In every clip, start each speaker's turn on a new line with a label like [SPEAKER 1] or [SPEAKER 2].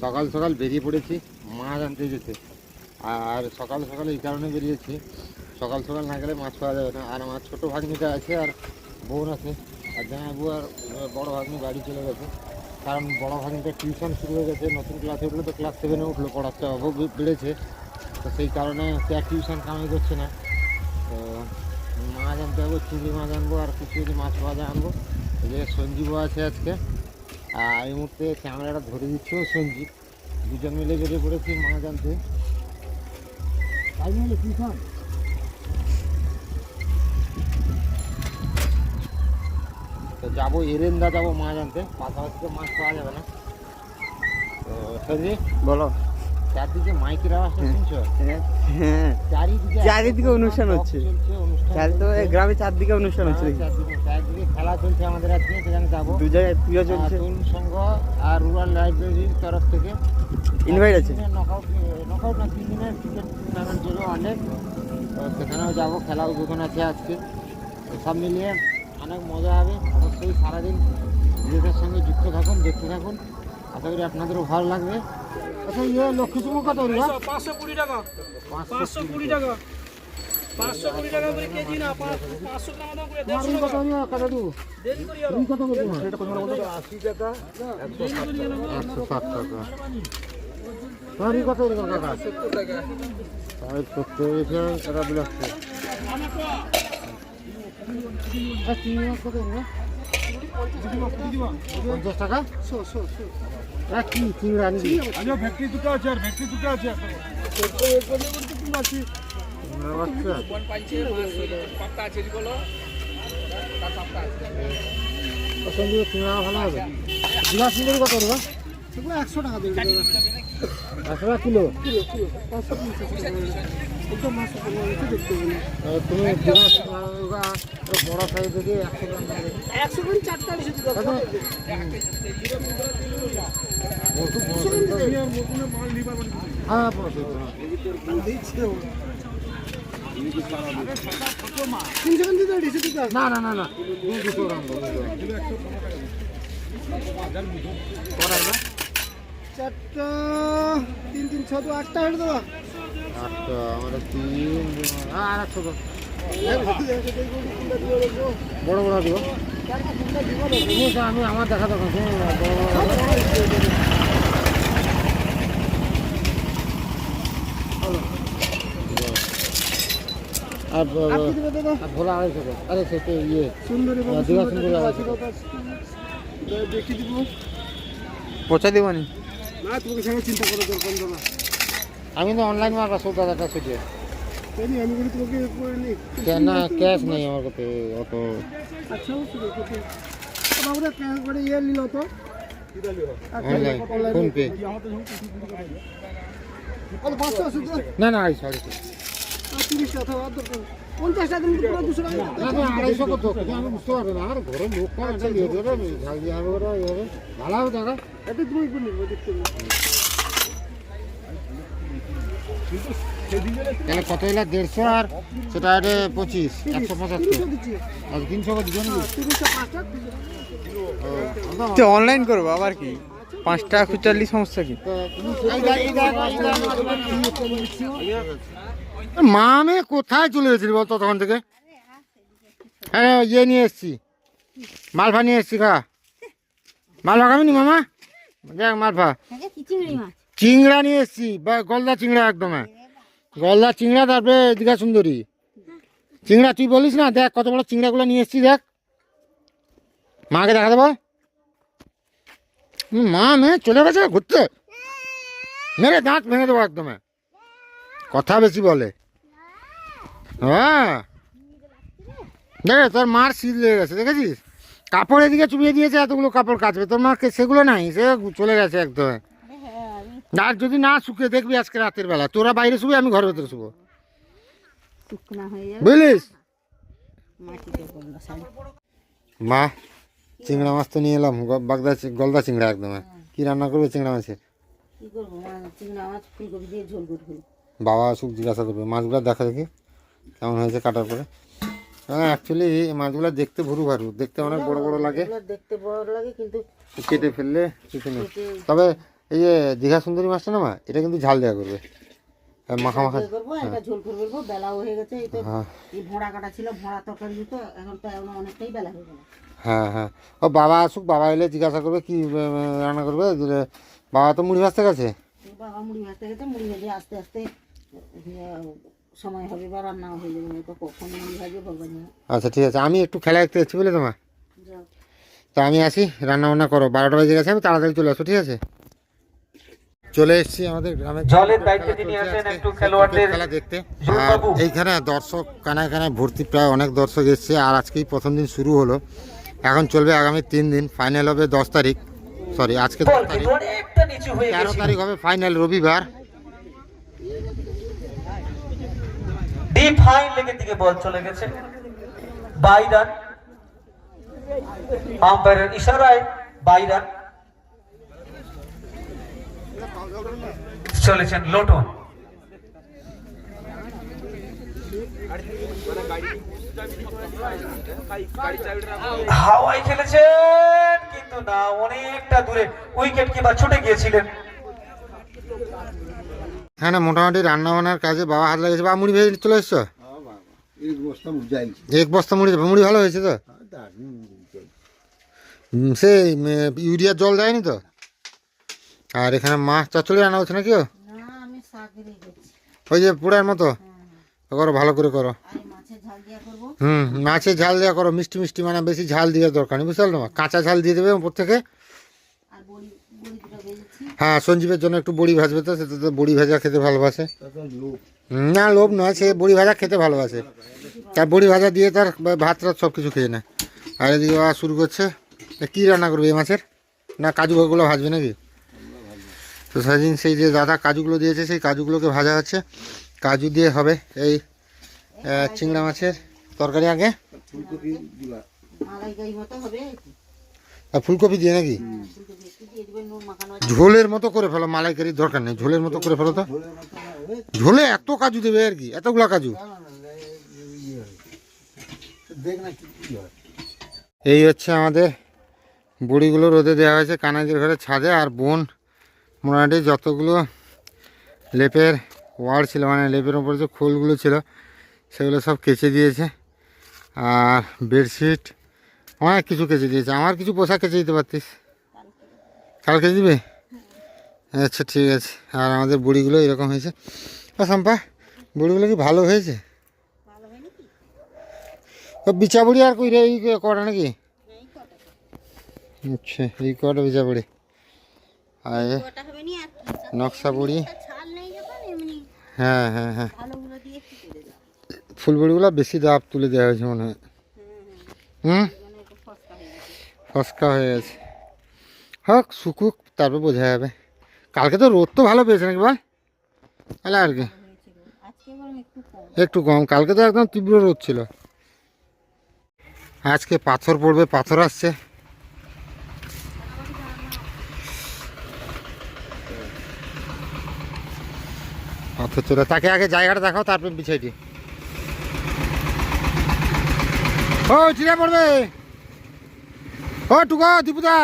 [SPEAKER 1] সকাল সকাল বেরিয়ে পড়েছি মাছ আনতে যেতে। আর সকাল সকাল এই কারণে বেরিয়েছি, সকাল সকাল না গেলে মাছ পাওয়া যাবে না। আর আমার ছোটো ভাগ্নিটা আছে আর বোন আছে। আর জামাইবু আর বড় ভাগ্নি বাড়ি চলে গেছে। কারণ বড় ভাগ্নিটা টিউশন শুরু হয়ে গেছে, নতুন ক্লাসে উঠল তো ক্লাস সেভেনে উঠল পড়ার চাপও বে- বেড়েছে। তো সেই কারণে সে আর টিউশন কামাই করছে না। তো মাছ আনতে যাব চিংড়ি মাছ আনব আর কিছু যদি মাছ পাওয়া যায় আনব। এই যে সঞ্জীবও আছে আজকে। এই মুহূর্তে ক্যামেরাটা ধরে দিচ্ছ সঞ্জিত দুজন মিলে বেরিয়ে পড়েছি মাছ জানতে তাই তো যাব এরেন্দা যাব মাছ জানতে পাশাপাশি তো মাছ পাওয়া যাবে না। তো সঞ্জিত
[SPEAKER 2] বলো।
[SPEAKER 1] চারদিকে মাইকের আওয়াজটা শুনছো?
[SPEAKER 2] হ্যাঁ।
[SPEAKER 1] চারিদিকে
[SPEAKER 2] চারিদিকে অনুষ্ঠান হচ্ছে।
[SPEAKER 1] চলছে, অনুষ্ঠান
[SPEAKER 2] চার তো গ্রামে চারদিকে অনুষ্ঠান হচ্ছে
[SPEAKER 1] হ্যাঁ, চারদিকে চারদিকে খেলা চলছে আমাদের আজকে সেখানে যাব।
[SPEAKER 2] দু জায়গায় পুজো চলছে।
[SPEAKER 1] তরুণ সংঘ আর রুরাল লাইব্রেরির তরফ থেকে।
[SPEAKER 2] Invite আছে?
[SPEAKER 1] নকআউট নকআউট না তিন দিনের ক্রিকেট টুর্নামেন্ট ছিল অনেক সেখানেও যাব খেলা উদ্বোধন আছে আজকে। সব মিলিয়ে অনেক মজা হবে। অবশ্যই সারাদিন নিজেদের সঙ্গে যুক্ত থাকুন দেখতে থাকুন। আশা করি আপনাদেরও ভালো লাগবে। আচ্ছা ইয়ে লক্ষ্মী চুমু কত
[SPEAKER 3] পাঁচশো কুড়ি টাকা। পাঁচশো কুড়ি টাকা। পাঁচশো কুড়ি টাকা করে কেজি না পাঁচশো টাকা দাম করে দেড়শো
[SPEAKER 1] কত
[SPEAKER 3] টাকা। দেরি করি
[SPEAKER 1] আরও। কত করে? একশো ষাট টাকা। কত কাকা? তাই সত্তর কত পঞ্চাশ টাকা? কি চিংড়া নিবি
[SPEAKER 3] ভেটকি দুটো আছে আর ভেটকি দুটো আছে
[SPEAKER 1] চিংড়া ভালো হবে। জিলা সুন্দরী কত হলো
[SPEAKER 3] একশো টাকা দেবে।
[SPEAKER 1] একশো টাকা কিলো?
[SPEAKER 3] দেখতে হবে
[SPEAKER 1] তো তুমি বড় সাইজ থেকে একশো
[SPEAKER 3] চারটা
[SPEAKER 1] তো। হ্যাঁ বড় না না না না। দুশো গ্রাম না
[SPEAKER 3] তিন তিন ছ দু আটটা হয়ে দেবো।
[SPEAKER 1] আটটা আমাদের তিন আর একশো দাও। বড় বড় দিব আমি আমার দেখা দোকান বড় বড় ভোলা আড়াইশো। আরে সেটা ইয়ে।
[SPEAKER 3] সুন্দরী দিব।
[SPEAKER 2] পচা দেবনি
[SPEAKER 3] না? তোমাকে সঙ্গে চিন্তা করে দরকার না
[SPEAKER 1] আমি তো অনলাইন মারবা সৌদা দেখা সেটি
[SPEAKER 3] তাই নি, আমি বলি তোমাকে করে নি
[SPEAKER 1] না ক্যাশ নেই আমার কাছে অত
[SPEAKER 3] আচ্ছা বাবুরা ক্যাশ করে ইয়ে নিল তো
[SPEAKER 1] অনলাইন ফোন পে না না আড়াইশো
[SPEAKER 3] তিরিশ দরকার পঞ্চাশ টাকা দিন পুরো দুশো টাকা
[SPEAKER 1] না না আড়াইশো কত আমি বুঝতে পারব না আমার ঘরের লোক ইয়ে ভালো হবে
[SPEAKER 3] এটা তুমি দেখতে
[SPEAKER 1] তাহলে কত হলো দেড়শো আর সেটা আরে পঁচিশ একশো পঁচাত্তর
[SPEAKER 3] তিনশো
[SPEAKER 1] আর
[SPEAKER 2] তো অনলাইন করব আবার কি পাঁচ টাকা খুচরালি সমস্যা কি
[SPEAKER 1] মা আমি কোথায় চলে গেছিলি বলতো তখন থেকে হ্যাঁ ইয়ে নিয়ে এসছি মালভা নিয়ে এসছি খা মালভা খাবি নি মামা দেখ
[SPEAKER 4] কি চিংড়ি
[SPEAKER 1] নিয়ে এসছি। বা গলদা চিংড়া একদম। গলদা চিংড়া, তারপরে দীঘা সুন্দরী। চিংড়া, তুই বলিস না? দেখ কত বড় চিংড়াগুলো নিয়ে এসছি, দেখ। মাকে দেখা দেবো? মা মেয়ে চলে গেছে ঘুরতে। মেরে দাঁত ভেঙে দেবো একদম। কথা বেশি বলে। হ্যাঁ। দেখ, তোর মার শীত লেগে গেছে, দেখেছিস? কাপড় এদিকে চুবিয়ে দিয়েছে, এতগুলো কাপড় কাচবে। তোর মাকে সেগুলো নাই, সে চলে গেছে একদম। আর যদি না শুকিয়ে দেখবি আজকে রাতের বেলা তোরা বাইরে শুবি আমি ঘরের ভেতরে শুবো।
[SPEAKER 4] হয়ে
[SPEAKER 1] বুঝলিস? মা চিংড়া মাছ তো নিয়ে এলাম বাগদা গলদা চিংড়া একদম। কি রান্না করবে চিংড়া
[SPEAKER 4] মাছ
[SPEAKER 1] বাবা সুখ জিজ্ঞাসা করবে মাছগুলো দেখা দেখি কেমন হয়েছে কাটার পরে? হ্যাঁ অ্যাকচুয়ালি মাছগুলো দেখতে ভুরু ভারু দেখতে অনেক বড় বড় লাগে।
[SPEAKER 4] দেখতে বড় লাগে কিন্তু
[SPEAKER 1] কেটে ফেললে কিছু নেই। তবে এই যে দীঘা সুন্দরী মাছটা না মা এটা কিন্তু ঝাল দেওয়া করবে। হ্যাঁ, মাখা মাখা।
[SPEAKER 4] করব এটা ঝোল করে বলব বেলাও হয়ে গেছে এই তো
[SPEAKER 1] হ্যাঁ।
[SPEAKER 4] এই ভোঁড়া কাটা ছিল ভোঁড়া তরকারি দিত এখন তো অনেকটাই বেলা হয়ে গেল।
[SPEAKER 1] হ্যাঁ হ্যাঁ। ও বাবা আসুক বাবা এলে জিজ্ঞাসা করবে কি রান্না করবে বাবা তো মুড়ি ভাজতে গেছে?
[SPEAKER 4] বাবা মুড়ি ভাজতে গেছে মুড়ি ভেজে আস্তে আস্তে সময় হবে বা রান্নাও হয়ে যাবে হয়তো কখন মুড়ি ভাজবে ভগবান
[SPEAKER 1] আচ্ছা ঠিক আছে আমি একটু খেলা দেখতে যাচ্ছি বলে তোমার তো আমি আসি রান্না বান্না করো বারোটা বাজে গেছে আমি তাড়াতাড়ি চলে আসো ঠিক আছে? চলে এসেছি আমাদের গ্রামে
[SPEAKER 5] জলের দায়িত্বে যিনি আছেন একটু খেলোয়াড়দের
[SPEAKER 1] খেলা দেখতে। আর এইখানে দর্শক কানায় কানায় ভর্তি প্রায় অনেক দর্শক এসছে। আর আজকেই প্রথম দিন শুরু হলো। এখন চলবে আগামী তিন দিন। ফাইনাল হবে দশ তারিখ। সরি আজকে দশ তারিখ। তেরো তারিখ হবে ফাইনাল রবিবার।
[SPEAKER 5] ডিপ হাই লেগের দিকে বল চলে গেছে। বাই রান আম্পায়ারের ইশারায় বাই চলেছেন লোটন হাওয়াই খেলেছেন কিন্তু না অনেকটা দূরে। উইকেট কিংবা ছুটে গিয়েছিলেন।
[SPEAKER 1] এখানে মোটামুটি রান্না বান্নার কাজে বাবা হাত লাগিয়েছে। বা মুড়ি ভেজে চলে এসছো?
[SPEAKER 6] এক বস্তা বুঝাইছি
[SPEAKER 1] এক বস্তা মুড়ি মুড়ি ভালো হয়েছে তো? হুম, সে ইউরিয়ার জল দেয়নি তো? আর এখানে মাছ চচ্চড়ি রান্না হচ্ছে নাকি
[SPEAKER 4] না আমি
[SPEAKER 1] ওই যে পুরার মতো? করো ভালো করে করো। হুম মাছের ঝাল দেওয়া করো মিষ্টি মিষ্টি মানে বেশি ঝাল দেওয়ার দরকার নেই বুঝতে পারল না কাঁচা ঝাল দিয়ে দেবে উপর থেকে।
[SPEAKER 4] আর বড়ি বড়ি দুটো ভেজেছি।
[SPEAKER 1] হ্যাঁ সঞ্জীবের জন্য একটু বড়ি ভাজবে তো সেটা তো বড়ি ভাজা খেতে ভালোবাসে। না লোভ নয় সে বড়ি ভাজা খেতে ভালোবাসে। তার বড়ি ভাজা দিয়ে তার বা- ভাত টাত সব কিছু খেয়ে নেয়। আর এদিকে শুরু করছে। কী রান্না করবে এই মাছের? না কাজু গুলো ভাজবে নাকি? তো সেদিন সেই যে দাদা কাজুগুলো দিয়েছে, সেই কাজুগুলোকে ভাজা হচ্ছে। কাজু দিয়ে হবে এই চিংড়া মাছের তরকারি আগে।
[SPEAKER 6] ফুলকপি
[SPEAKER 1] দিয়ে নাকি। ঝোলের মতো করে ফেলো, মালাইকারির দরকার নেই, ঝোলের মতো করে ফেলো তো। ঝোলে এত কাজু দেবে আর কি, এতগুলা কাজু। এই হচ্ছে আমাদের বড়িগুলো রোদে দেওয়া হয়েছে কানাইদের ঘরে ছাদে, আর বোন মোটামুটি যতগুলো লেপের ওয়ার্ড ছিল মানে লেপের ওপরে যে খোলগুলো ছিল, সেগুলো সব কেচে দিয়েছে। আর বেডশিট, অনেক কিছু কেচে দিয়েছে। আমার কিছু পোশাক কেচে দিতে পারতিস? কাল কেচে দিবে? আচ্ছা ঠিক আছে। আর আমাদের বুড়িগুলো এরকম হয়েছে। সম্পা বড়িগুলো কি ভালো হয়েছে? ও বিচা বড়ি আর কই রে এই কটা নাকি? আচ্ছা এই কটা বিচা বড়ি আর? নকশা বড়ি। হ্যাঁ হ্যাঁ হ্যাঁ। ফুলবড়িগুলো বেশি দাপ তুলে দেওয়া হয়েছে মনে হয়। হুম
[SPEAKER 4] ফসকা হয়ে গেছে।
[SPEAKER 1] হোক শুকুক তারপর বোঝা যাবে। কালকে তো রোদ তো ভালো পেয়েছে নাকি বল? তাহলে আর কি।
[SPEAKER 4] একটু কম।
[SPEAKER 1] কালকে তো একদম তীব্র রোদ ছিল। আজকে পাথর পড়বে পাথর আসছে। পাথর চলে তাকে আগে জায়গাটা দেখাও, তারপর বিছাইটি ও চিড়ে পড়বে। ও, টুকো, দীপুদা।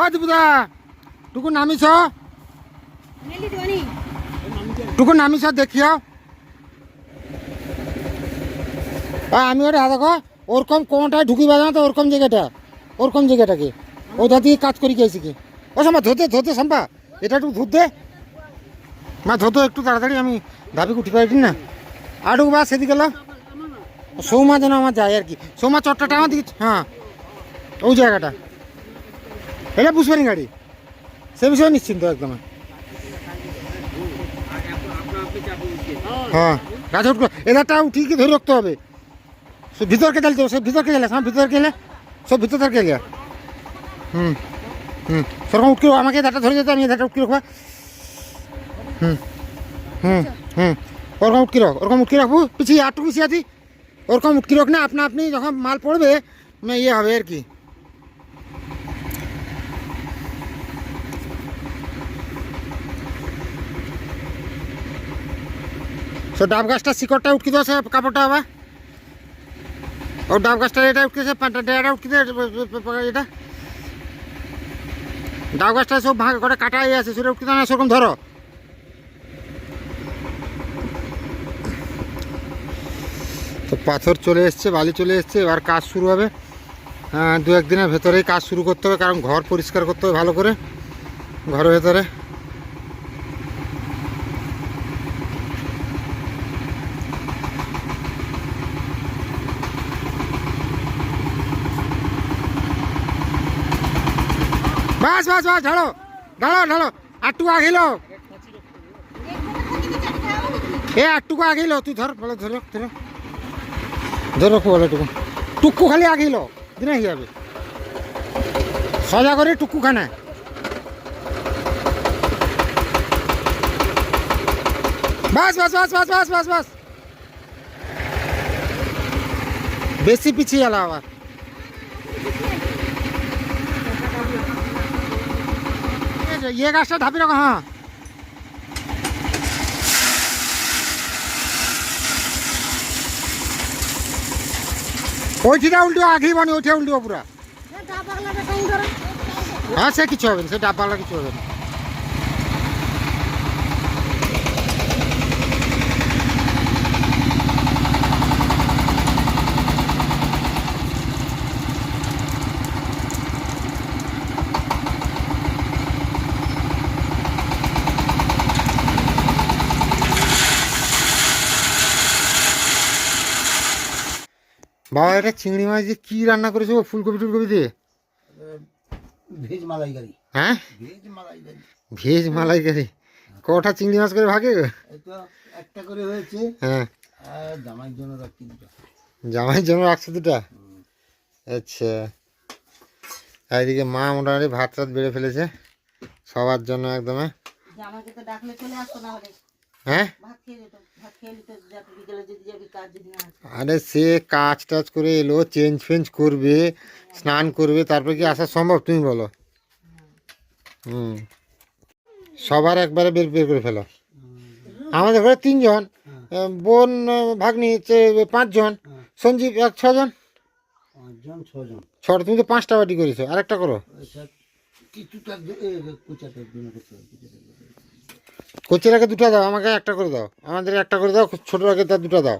[SPEAKER 1] ও, দীপুদা। টুকু নামিছ টুকু নামিছ দেখিও আমি ওটা দেখো, ওরকম কোনটায় ঢুকিবা জানো তো, ওরকম জায়গাটা? ওরকম জায়গাটাকে ওইটা দিয়ে কাজ করি গেছি কি? ও সম্পা ধরতে ধরতে সম্পা এটা একটু ধরতে মা ধরতো একটু তাড়াতাড়ি, আমি দাবি উঠি পারি না। আটু বা সেদিকে সৌমা যেন আমার যায় আর কি। সৌমা চট্টাটা আমার দিকে হ্যাঁ ওই জায়গাটা। এটা বুঝবেন গাড়ি। সে বিষয়ে নিশ্চিন্ত একদম। হ্যাঁ গাছে উঠবো এদারটা উঠিয়ে ধরে রাখতে হবে। সে ভিতরকে ঢালতে হবে সব ভিতরকে গেলে সব ভিতরকে গেলে সব ভিতর থেকে গেলে। হুম হুম সেরকম উঠকে আমাকে এদারটা ধরে যেতে, আমি এদারটা উঠকে রাখব। ওরকম উঠকে রাখ ওরকম উঠকে রাখব পিছিয়ে আটটু পিছিয়ে আছি ওরকম উঠকে রাখ না আপনা আপনি যখন মাল পড়বে মানে ইয়ে হবে আর কি সো ডাব গাছটা শিকড়টা উঠকি দেওয়া কাপড়টা আবার ও ডাব গাছটা এটা উঠকেছে পাঁচটা এটা উঠকি দে এটা ডাউ গাছটা সব ভাগ করে কাটা হয়ে আছে সেরকম কিন্তু না সেরকম ধরো তো পাথর চলে এসছে বালি চলে এসছে এবার কাজ শুরু হবে। আহ, দু একদিনের ভেতরেই কাজ শুরু করতে হবে কারণ ঘর পরিষ্কার করতে হবে ভালো করে ঘরের ভেতরে। বাস বাস বাস ঢালো ঢালো ঢালো আটটুকু আগিল এ আটটুকু আগিল তুই ধর বলো ধরো ধরো। ধরো খুব ভালো টুকু টুকু খালি আগিল দিনে হয়ে যাবে সজা করে টুকু খানে বাস বাস বাস বাস বাস বাস বাস বেশি পিছিয়ে গেল আবার। ইয়ে গাছটা ধাপি রাখো হ্যাঁ ওইটিটা উল্টো আগেই মানে ওইটা উল্টো পুরা। হ্যাঁ সে কিছু হবে না সে ডাব কিছু হবে না। বাবা এটা চিংড়ি মাছ দিয়ে কি রান্না করেছ ফুলকপি টুলকপি দিয়ে?
[SPEAKER 6] ভেজ মালাইকারি।
[SPEAKER 1] হ্যাঁ?
[SPEAKER 6] ভেজ মালাইকারি।
[SPEAKER 1] ভেজ মালাইকারি। কটা চিংড়ি মাছ করে ভাগে
[SPEAKER 6] একটা করে হয়েছে।
[SPEAKER 1] হ্যাঁ।
[SPEAKER 6] জামাইয়ের জন্য রাখছি দুটো।
[SPEAKER 1] জামাইয়ের জন্য রাখছো দুটা? আচ্ছা। এদিকে মা মোটামুটি ভাত টাত বেড়ে ফেলেছে। সবার জন্য একদম।
[SPEAKER 4] যে তো ডাকলে চলে আসতো না
[SPEAKER 1] হ্যাঁ?
[SPEAKER 4] ভাত খেয়ে যেত।
[SPEAKER 1] আরে সে কাজ টাজ করে এলো চেঞ্জ ফেঞ্জ করবে স্নান করবে তারপরে কি আসা সম্ভব তুমি বলো? হুম। সবার একবারে বের বের করে ফেলো। আমাদের ঘরে তিনজন বোন ভাগ্নি পাঁচজন সঞ্জীব এক ছজন। ছটা তুমি তো পাঁচটা বাটি করেছ আরেকটা করো।
[SPEAKER 6] আচ্ছা কিছুটা দে- এ, কুচাটা জন্য করতে হবে কুচাটা জন্য।
[SPEAKER 1] কচিরাকে দুটো দাও আমাকে একটা করে দাও। আমাদের একটা করে দাও ছোটরাকে তার দুটো দাও।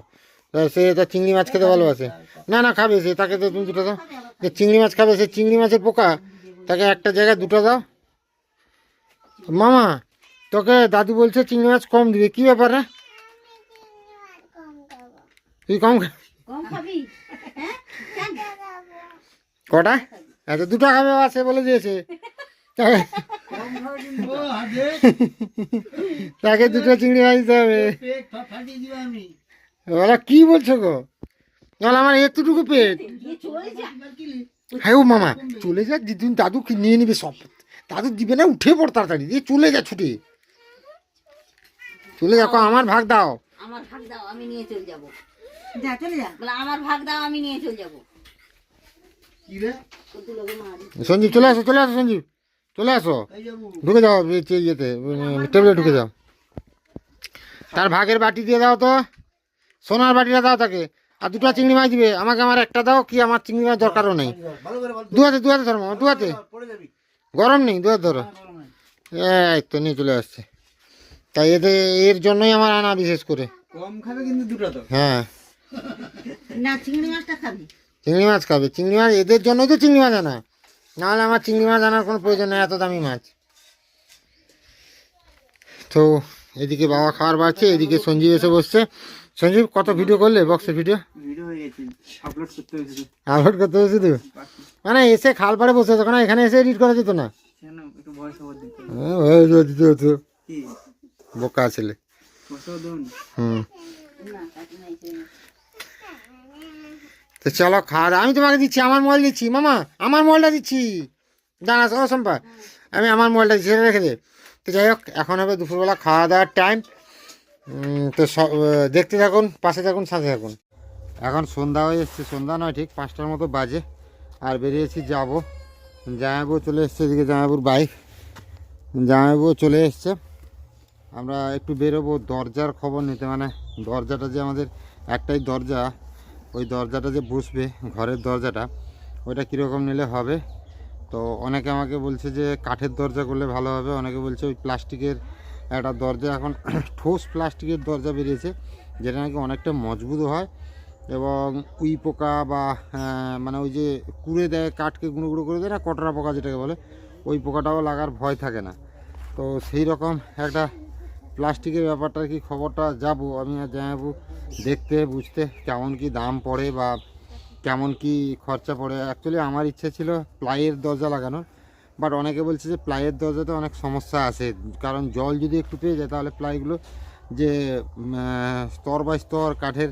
[SPEAKER 1] সে তার চিংড়ি মাছ খেতে ভালোবাসে। না না খাবে সে তাকে তো তুমি দুটো দাও। যে চিংড়ি মাছ খাবে সে চিংড়ি মাছের পোকা তাকে একটা জায়গায় দুটো দাও। মামা তোকে দাদু বলছে চিংড়ি মাছ কম দিবে কি ব্যাপার রে? তুই কম
[SPEAKER 4] হ্যাঁ?
[SPEAKER 1] কটা? এত দুটো খাবে সে বলে দিয়েছে। তাকে- দুটো চিংড়ি মাছ দিতে হবে। ওরা কি বলছো গো? বলে আমার এতটুকু পেট। হ্যাঁ ও মামা চলে যা দিদিন দাদু কি নিয়ে নিবে সব। দাদু দিবে না উঠে পড় তাড়াতাড়ি। দিয়ে চলে যা ছুটে। চলে যাকো আমার ভাগ দাও।
[SPEAKER 4] আমার ভাগ দাও আমি নিয়ে চলে যাব।
[SPEAKER 3] যা চলে যা।
[SPEAKER 4] বলে আমার ভাগ দাও আমি নিয়ে চলে যাব।
[SPEAKER 6] কি রে?
[SPEAKER 4] কত লোকে মারি
[SPEAKER 1] সঞ্জীব চলে আসো চলে আসো সঞ্জীব। চলে আসো। ঢুকে যাও ইয়েতে টেবিলে ঢুকে যাও। তার ভাগের বাটি দিয়ে দাও তো। সোনার বাটিটা দাও তাকে। আর দুটো চিংড়ি মাছ দিবে। আমাকে আমার একটা দাও কি আমার চিংড়ি মাছ দরকারও নেই।
[SPEAKER 6] ভালো করে
[SPEAKER 1] দু হাতে দু হাতে ধরো মামা, দু হাতে গরম নেই দু হাতে ধরো এই তো নিয়ে চলে আসছে। তাই এতে এর জন্যই আমার আনা বিশেষ করে।
[SPEAKER 2] কম খাবে কিন্তু দুটো তো।
[SPEAKER 1] হ্যাঁ।
[SPEAKER 4] না চিংড়ি মাছটা খাবি।
[SPEAKER 1] চিংড়ি মাছ খাবে। চিংড়ি মাছ এদের জন্যই তো চিংড়ি মাছ আনা। নাহলে আমার চিংড়ি মাছ আনার কোনো প্রয়োজন নেই এত দামি মাছ। তো এদিকে বাবা খাবার বাড়ছে এদিকে সঞ্জীব এসে বসছে। সঞ্জীব কত ভিডিও করলে? বক্সের ভিডিও
[SPEAKER 2] আপলোড করতে হয়েছে।
[SPEAKER 1] তো? মানে এসে খাল পাড়ে বসে আছো কেন এখানে এসে এডিট করা যেত না।
[SPEAKER 2] দিতে
[SPEAKER 1] হ্যাঁ, হতো। বোকা ছেলে।
[SPEAKER 2] না?
[SPEAKER 1] হুম।
[SPEAKER 4] না না।
[SPEAKER 1] তো চলো খাওয়া দাওয়া। আমি তোমাকে দিচ্ছি, আমার মোবাইল দিচ্ছি। মামা, আমার মোবাইলটা দিচ্ছি। দাঁড়া ও সম্পা আমি আমার মোবাইলটা দিচ্ছি রেখে দে। তো যাই হোক, এখন হবে দুপুরবেলা খাওয়া দাওয়ার টাইম তো সব দেখতে থাকুন, পাশে থাকুন, সাথে থাকুন। এখন সন্ধ্যা হয়ে এসছে, সন্ধ্যা নয়, ঠিক পাঁচটার মতো বাজে। আর বেরিয়েছি, যাব। জামাইবু চলে এসছে, এদিকে জামাইবুর বাইক জামাইবু চলে এসছে। আমরা একটু বেরোবো, দরজার খবর নিতে। মানে দরজাটা যে আমাদের একটাই দরজা ওই দরজাটা যে বসবে, ঘরের দরজাটা, ওইটা কীরকম নিলে হবে? তো অনেকে আমাকে বলছে যে কাঠের দরজা করলে ভালো হবে, অনেকে বলছে ওই প্লাস্টিকের একটা দরজা, এখন ঠোস প্লাস্টিকের দরজা বেরিয়েছে, যেটা নাকি অনেকটা মজবুত হয় এবং উই পোকা বা মানে ওই যে কুড়ে দেয়, কাঠকে গুঁড়ো গুঁড়ো করে দেয় না, কটরা পোকা যেটাকে বলে, ওই পোকাটাও লাগার ভয় থাকে না। তো সেই রকম একটা প্লাস্টিকের ব্যাপারটা কি খবরটা যাব? আমি আর জানাব দেখতে, বুঝতে কেমন কি দাম পড়ে বা কেমন কি খরচা পড়ে। অ্যাকচুয়ালি আমার ইচ্ছে ছিল প্লাইয়ের দরজা লাগানোর বাট অনেকে বলছে যে প্লাইয়ের দরজাতে অনেক সমস্যা আছে। কারণ জল যদি একটু পেয়ে যায় তাহলে প্লাইগুলো যে স্তর বাই স্তর কাঠের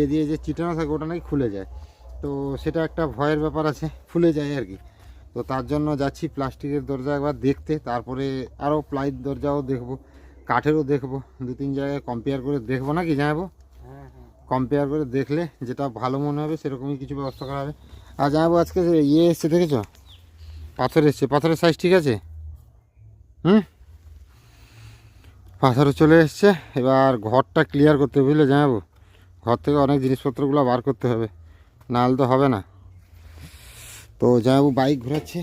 [SPEAKER 1] এ দিয়ে যে চিটানো থাকে ওটা নাকি খুলে যায়। তো সেটা একটা ভয়ের ব্যাপার আছে, খুলে যায় আর কি। তো তার জন্য যাচ্ছি প্লাস্টিকের দরজা একবার দেখতে, তারপরে আরও প্লাইয়ের দরজাও দেখব। কাঠেরও দেখব দু তিন জায়গায় কম্পেয়ার করে দেখব নাকি জানাব? কম্পেয়ার করে দেখলে যেটা ভালো মনে হবে সেরকমই কিছু ব্যবস্থা করা হবে। আর জানাব আজকে ইয়ে এসছে দেখেছ? পাথর এসছে। পাথরের সাইজ ঠিক আছে? হুম? পাথরও চলে এসছে। এবার ঘরটা ক্লিয়ার করতে হবে বুঝলে জানাব? ঘর থেকে অনেক জিনিসপত্রগুলো বার করতে হবে নাহলে তো হবে না। তো জামাবু বাইক ঘোরাচ্ছে।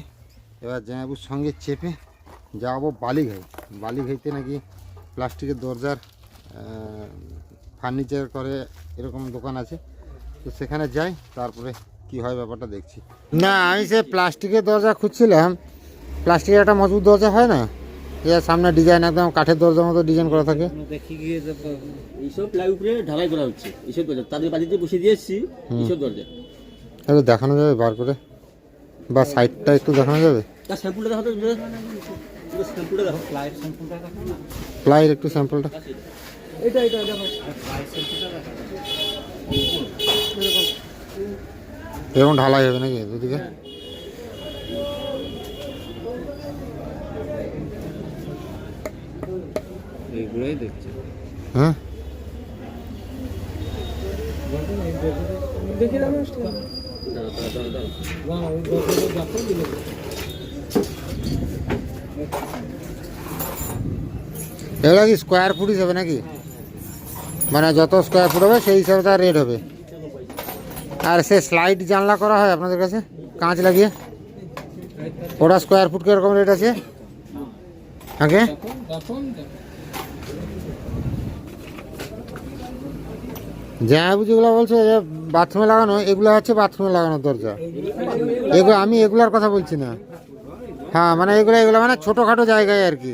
[SPEAKER 1] এবার জামাবুর সঙ্গে চেপে যাব বালিঘাই। বালিঘাইতে নাকি প্লাস্টিকের দরজার ফার্নিচার করে এরকম দোকান আছে। তো সেখানে যাই তারপরে কি হয় ব্যাপারটা দেখছি। না আমি সে প্লাস্টিকের দরজা খুঁজছিলাম। প্লাস্টিকের একটা মজবুত দরজা হয় না? এর সামনে ডিজাইন একদম কাঠের দরজার মতো ডিজাইন করা থাকে।
[SPEAKER 7] এইসব প্লাই উপরে ঢালাই করা হচ্ছে এইসব দরজা। তাদের বাড়িতে বসে দিয়ে এসছি এইসব দরজা।
[SPEAKER 1] দেখানো যাবে বার করে? বা সাইডটা একটু দেখানো যাবে?
[SPEAKER 7] তার স্যাম্পুলটা দেখো তো পুরো স্যাম্পুলটা দেখো প্লাইয়ের স্যাম্পুলটা দেখো না
[SPEAKER 1] প্লাইয়ের একটু স্যাম্পলটা
[SPEAKER 7] এটা এটা দেখো
[SPEAKER 1] এরকম ঢালাই হবে নাকি দুদিকে
[SPEAKER 2] এইগুলোই দেখছি
[SPEAKER 1] হ্যাঁ
[SPEAKER 7] দাঁড়া দাঁড়া দাঁড়া দাঁড়া
[SPEAKER 1] এগুলো কি স্কোয়ার ফুট হিসাবে নাকি? মানে যত স্কোয়ার ফুট হবে সেই হিসাবে তার রেট হবে। আর সে স্লাইড জানলা করা হয় আপনাদের কাছে? কাঁচ লাগিয়ে? ওটা স্কোয়ার ফুট কীরকম রেট আছে? আগে? যা যেগুলো বলছে যে বাথরুমে লাগানো, এগুলো হচ্ছে বাথরুমে লাগানোর দরজা। এগুলো, আমি এগুলার কথা বলছি না। হ্যাঁ মানে এগুলো এগুলো মানে ছোটোখাটো জায়গায় আর কি।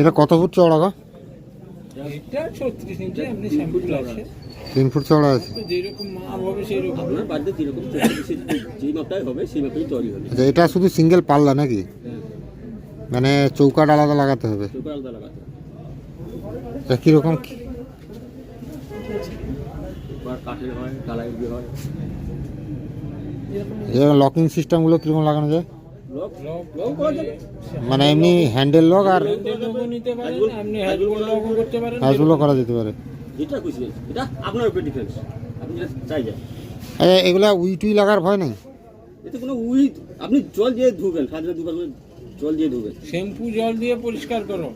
[SPEAKER 1] এটা কত ফুট চওড়া গো?
[SPEAKER 2] এটা ছত্রিশ ইঞ্চি আপনি স্যাম্পল আছে।
[SPEAKER 1] তিন ফুট চওড়া আছে।
[SPEAKER 2] যেরকম মাপ হবে সেই রকম
[SPEAKER 7] আপনার বাড়িতে যেরকম যেই মাপটাই হবে সেই মাপেই তৈরি হবে।
[SPEAKER 1] আচ্ছা এটা শুধু সিঙ্গেল পাল্লা নাকি? মানে চৌকাট আলাদা লাগাতে হবে।
[SPEAKER 7] চৌকার আলাদা লাগাতে হবে।
[SPEAKER 1] এটা কীরকম?
[SPEAKER 7] আবার কাঠের হয় কালাই দিয়ে হয়।
[SPEAKER 1] লকিং সিস্টেমগুলো কীরকম লাগানো যায়? মানে এমনি হ্যান্ডেল লক আর
[SPEAKER 2] আপনি
[SPEAKER 1] হাউসগুলো করা যেতে পারে।
[SPEAKER 7] যেটা খুশি এটা আপনার উপরে আপনি যেটা চাই যায়
[SPEAKER 1] এ, এগুলা উই টুই লাগার ভয় নেই?
[SPEAKER 7] এতে কোনো আপনি জল দিয়ে ধুবেন খাদ্য জল দিয়ে ধুবেন।
[SPEAKER 2] শ্যাম্পু জল দিয়ে পরিষ্কার করো।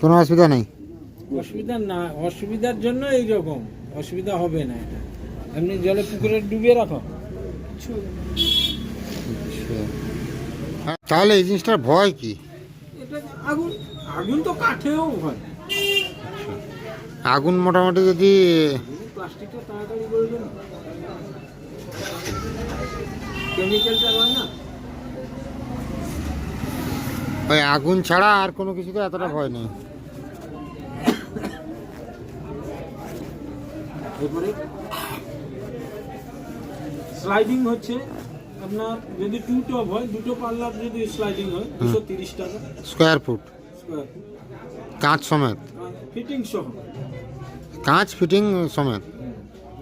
[SPEAKER 1] কোনো অসুবিধা নেই?
[SPEAKER 2] অসুবিধা না অসুবিধার জন্য এই রকম অসুবিধা হবে না এটা। এমনি জলে পুকুরে ডুবিয়ে রাখো।
[SPEAKER 1] তাহলে এই জিনিসটার ভয় কি?
[SPEAKER 2] আগুন আগুন তো কাঠেও হয়
[SPEAKER 1] আগুন মোটামুটি যদি
[SPEAKER 2] হয়
[SPEAKER 1] ওই আগুন ছাড়া আর কোনো কিছুতে এতটা ভয় নেই।
[SPEAKER 2] স্লাইডিং হচ্ছে। আপনার যদি টু টপ হয় দুটো পাল্লার যদি স্লাইডিং হয় দুশো তিরিশ টাকা।
[SPEAKER 1] স্কোয়ার ফুট
[SPEAKER 2] স্কোয়ার
[SPEAKER 1] কাঁচ সমেত।
[SPEAKER 2] ফিটিং সহ।
[SPEAKER 1] কাঁচ ফিটিং সমেত।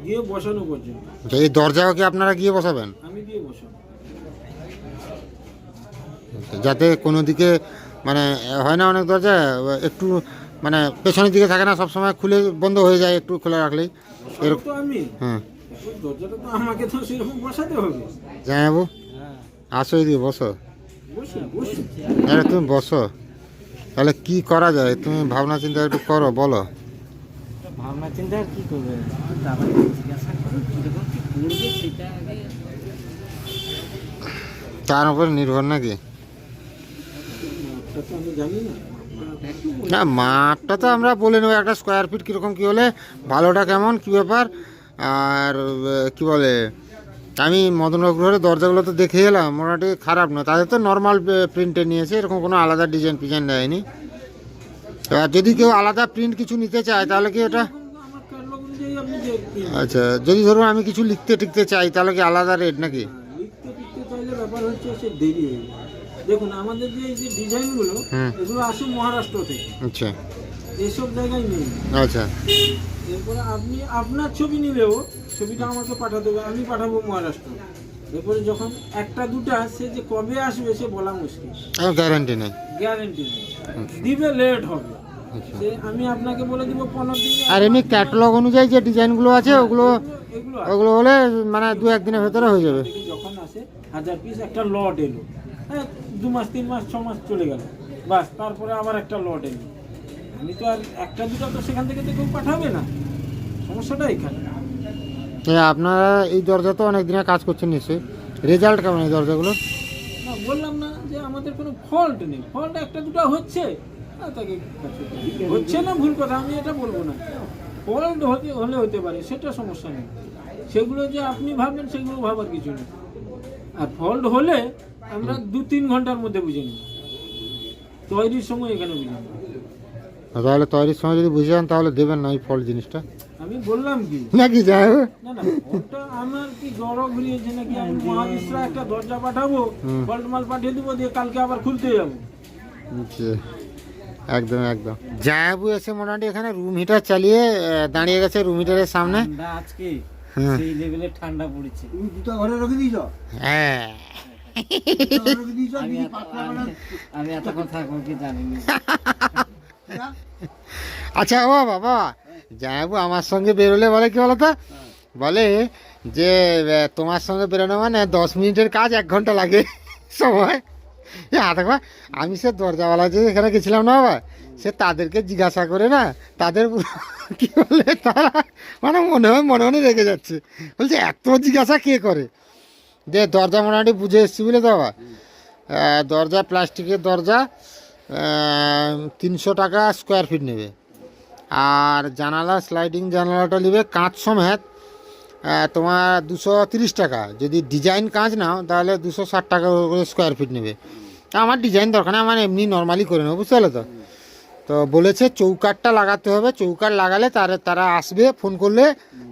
[SPEAKER 2] দিয়ে বসানো পর্যন্ত।
[SPEAKER 1] আচ্ছা, এই দরজাও কি আপনারা গিয়ে বসাবেন?
[SPEAKER 2] আমি দিয়ে বসাবো।
[SPEAKER 1] যাতে কোনো দিকে মানে হয় না অনেক দরজা একটু মানে পেছনের দিকে থাকে না সবসময় খুলে বন্ধ হয়ে যায় একটু খোলা রাখলেই। এরকম হ্যাঁ
[SPEAKER 2] দরজাটা তো আমাকে তো সেরকম বসাতে হবে।
[SPEAKER 1] জানাব আসো এদিকে বসো। আরে তুমি বসো। তাহলে কি করা যায়? তুমি ভাবনা চিন্তা একটু করো বলো।
[SPEAKER 3] ভাবনা চিন্তা আর কি করবে?
[SPEAKER 1] তার উপরে নির্ভর নাকি?
[SPEAKER 2] না মাপটা
[SPEAKER 1] তো আমরা বলে নেব একটা স্কোয়ার ফিট কীরকম কী হলে ভালোটা কেমন কী ব্যাপার? আর কি বলে আমি মদনবাবুর দরজাগুলো তো দেখে এলাম মোটামুটি খারাপ না তাদের তো নর্মাল প্রিন্টে নিয়েছে এরকম কোনো আলাদা ডিজাইন ফিজাইন দেয়নি। এবার যদি কেউ আলাদা প্রিন্ট কিছু নিতে চায় তাহলে কি
[SPEAKER 2] কিনবেন।
[SPEAKER 1] আচ্ছা যদি ধরুন আমি কিছু লিখতে টিখতে চাই তাহলে কি আলাদা রেট নাকি?
[SPEAKER 2] লিখতে টিখতে চাইলে ব্যাপার হচ্ছে সে দেরি দেখুন আমাদের যে ডিজাইনগুলো। এগুলো আসে মহারাষ্ট্র থেকে।
[SPEAKER 1] আচ্ছা।
[SPEAKER 2] এসব জায়গায় নেই।
[SPEAKER 1] আচ্ছা।
[SPEAKER 2] এরপরে আপনি আপনার ছবি নিলেও ছবিটা আমাকে পাঠাতে হবে আমি পাঠাবো মহারাষ্ট্র। এরপরে যখন একটা দুটা সে যে কবে আসবে সে বলা মুশকিল।
[SPEAKER 1] গ্যারান্টি নেই।
[SPEAKER 2] গ্যারেন্টি নেই। দিবে লেট হবে। সে আমি আপনাকে বলে দিব পনেরো দিন
[SPEAKER 1] আর এমনি ক্যাটালগ অনুযায়ী যে ডিজাইনগুলো আছে ওগুলো
[SPEAKER 2] এগুলো
[SPEAKER 1] ওগুলো হলে মানে দু একদিনের ভেতরে হয়ে যাবে।
[SPEAKER 2] যখন আসে হাজার পিস একটা লট এলো। হ্যাঁ দু মাস তিন মাস ছ মাস চলে গেল। বাস তারপরে আবার একটা লট এলো। আমি তো আর একটা দুটো তো সেখান থেকে তো কেউ পাঠাবে না। সমস্যাটা এখানে।
[SPEAKER 1] এ, আপনারা এই দরজা তো অনেক দিনের কাজ করছেন নিশ্চয়ই। রেজাল্ট কেমন এই দরজাগুলো?
[SPEAKER 2] না বললাম না যে আমাদের কোনো ফল্ট নেই। ফল্ট একটা দুটো হচ্ছে। হ্যাঁ, তাকে হচ্ছে না ভুল কথা আমি এটা বলব না। ফল্ট হতে হলে হতে পারে সেটা সমস্যা নেই। সেগুলো যে আপনি ভাববেন সেগুলো ভাবার কিছু নেই। আর ফল্ট হলে আমরা দু তিন ঘণ্টার মধ্যে বুঝে নিই তৈরির সময় এখানে বুঝে নিই
[SPEAKER 1] তাহলে তৈরির সময় যদি বুঝে যান তাহলে দেবেন না এই ফল জিনিসটা।
[SPEAKER 2] আমি বললাম কি?
[SPEAKER 1] নাকি যাই হোক।
[SPEAKER 2] না না ফল্টটা আমার কি জ্বর ঘুরিয়েছে নাকি? আমি মহাবিশ্রা একটা দরজা পাঠাবো
[SPEAKER 1] হুম।
[SPEAKER 2] মাল পাঠিয়ে দিব দিয়ে কালকে আবার খুলতে যাব।
[SPEAKER 1] আচ্ছা, একদম একদম। জায়াবু এসে মোটামুটি এখানে রুম হিটার চালিয়ে দাঁড়িয়ে গেছে রুম হিটারের সামনে।
[SPEAKER 3] আজকে
[SPEAKER 1] হ্যাঁ
[SPEAKER 3] সেই লেভেলে ঠান্ডা পড়েছে।
[SPEAKER 6] তুমি জুতা ঘরে রেখে দিয়েছ?
[SPEAKER 1] হ্যাঁ।
[SPEAKER 6] জুতা ঘরে রেখে দিয়েছ?
[SPEAKER 3] আমি
[SPEAKER 6] দিদি
[SPEAKER 3] এত-
[SPEAKER 6] পাতলা
[SPEAKER 3] আমি-
[SPEAKER 6] বানান
[SPEAKER 3] আমি এতক্ষণ থাকব কি জানি না
[SPEAKER 1] আচ্ছা ও বাবা জায়াবু আমার সঙ্গে বেরোলে বলে কি বলতো? বলে যে তোমার সঙ্গে বেরোনো মানে দশ মিনিটের কাজ এক ঘণ্টা লাগে সময়। কর, আমি সে দরজাওয়ালা যে এখানে গেছিলাম না বাবা সে তাদেরকে জিজ্ঞাসা করে না তাদের কি বলে তারা? মানে মনে হয় মনে মনে রেগে যাচ্ছে। বলছে এত জিজ্ঞাসা কে করে? যে দরজা মোটামুটি বুঝে এসছি বুঝলে তো বাবা। দরজা প্লাস্টিকের দরজা তিনশো টাকা স্কোয়ার ফিট নেবে। আর জানালা স্লাইডিং জানালাটা নেবে কাঁচ সমেত তোমার দুশো তিরিশ টাকা। যদি ডিজাইন কাঁচ নাও, তাহলে দুশো ষাট টাকা করে স্কোয়ার ফিট নেবে। আমার ডিজাইন দরকার নেই আমার এমনি নর্মালি করে নেব, বুঝতে পারলে তো? তো বলেছে চৌকাটটা লাগাতে হবে। চৌকাট লাগালে তারা তারা আসবে ফোন করলে,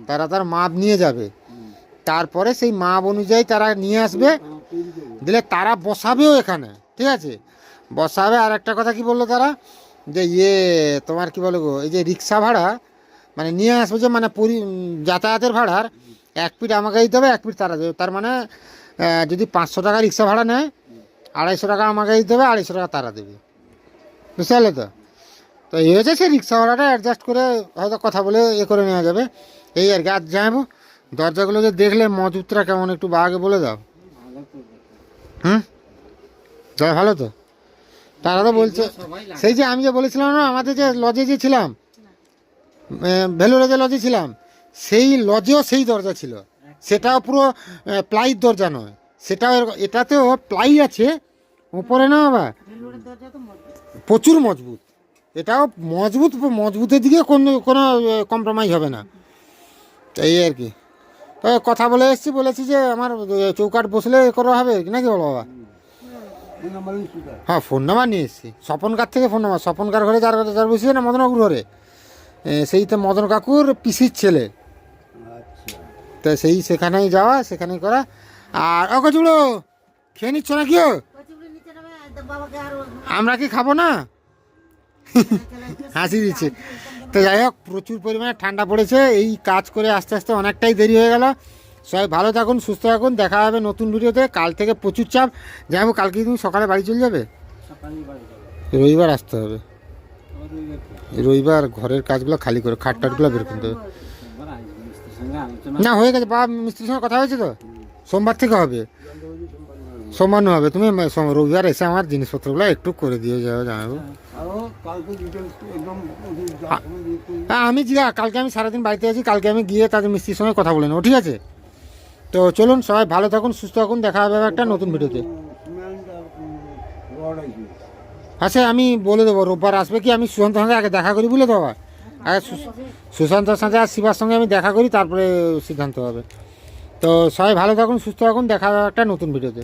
[SPEAKER 1] তারা তার মাপ নিয়ে যাবে। তারপরে সেই মাপ অনুযায়ী তারা নিয়ে আসবে। দিলে তারা বসাবেও এখানে, ঠিক আছে? বসাবে, আর একটা কথা কি বলল তারা? যে ইয়ে তোমার কি বলে গো, এই যে রিক্সা ভাড়া মানে নিয়ে আসবে যে মানে পরি যাতায়াতের ভাড়ার, এক পিঠ আমাকে দিতে হবে এক পিঠ তারা দেবে। তার মানে যদি পাঁচশো টাকা রিক্সা ভাড়া নেয়, আড়াইশো টাকা আমাকে দিতে হবে আড়াইশো টাকা তারা দেবে। বুঝতে পারলে তো? তো এই হয়েছে সে রিক্সা ভাড়াটা অ্যাডজাস্ট করে হয়তো কথা বলে এ করে নেওয়া যাবে। এই আর কি, আর যাব দরজাগুলো যে দেখলে মজুতরা কেমন একটু বাগে বলে দাও। হুম? জয়, ভালো তো? তারা বলছে, সেই যে আমি যে বলেছিলাম না, আমাদের যে লজে যে ছিলাম ভেলোরে যে লজে ছিলাম, সেই লজেও সেই দরজা ছিল। সেটাও পুরো প্লাই দরজা নয়। সেটাও এটাতেও প্লাই আছে, উপরে না
[SPEAKER 4] মজবুত
[SPEAKER 1] প্রচুর মজবুত। এটাও মজবুত, মজবুতের দিকে কোনো কোনো কম্প্রোমাইজ হবে না। এই আর কি। কথা বলে এসেছি, বলেছি যে আমার চৌকাট বসলে করা হবে নাকি বলো বাবা? হ্যাঁ ফোন নাম্বার নিয়ে এসেছি স্বপনকার থেকে ফোন নাম্বার? স্বপনকার ঘরে যার যার বসেছে না মদন কাকুর ঘরে সেই তো মদন কাকুর পিসির ছেলে। তা সেই সেখানেই যাওয়া সেখানেই করা। আর ও কচুড়ো খেয়ে নিচ্ছ না
[SPEAKER 4] কচুগুলো আর
[SPEAKER 1] আমরা কি খাব না? হাসি দিচ্ছে। তো যাই হোক প্রচুর পরিমাণে ঠান্ডা পড়েছে। এই কাজ করে আস্তে আস্তে অনেকটাই দেরি হয়ে গেল। সবাই ভালো থাকুন সুস্থ থাকুন। দেখা হবে নতুন ভিডিওতে। কাল থেকে প্রচুর চাপ। যাই হোক কালকে তুমি সকালে বাড়ি চলে যাবে? রবিবার আসতে হবে।
[SPEAKER 2] রবিবার
[SPEAKER 1] ঘরের কাজগুলো খালি করে খাট টাটগুলো বের করতে হবে না হয়ে গেছে। বাবা মিস্ত্রির সঙ্গে কথা হয়েছে তো? সোমবার থেকে হবে। সোমবার হবে। তুমি রবিবার এসে আমার জিনিসপত্রগুলো একটু করে দিয়ে যাও জানাব। হ্যাঁ আমি যা কালকে আমি সারাদিন বাড়িতে আছি। কালকে আমি গিয়ে তাদের মিস্ত্রির সঙ্গে কথা বলে নেব ঠিক আছে? তো চলুন, সবাই ভালো থাকুন, সুস্থ থাকুন, দেখা হবে একটা নতুন ভিডিওতে। আচ্ছা আমি বলে দেবো, রোববার আসবে কি? আমি সুশান্তর সঙ্গে আগে দেখা করি বলে দেবো আগে সুশান্তর সাথে আর শিবার সঙ্গে আমি দেখা করি, তারপরে সিদ্ধান্ত হবে। তো সবাই ভালো থাকুন, সুস্থ থাকুন, দেখা হবে একটা নতুন ভিডিওতে।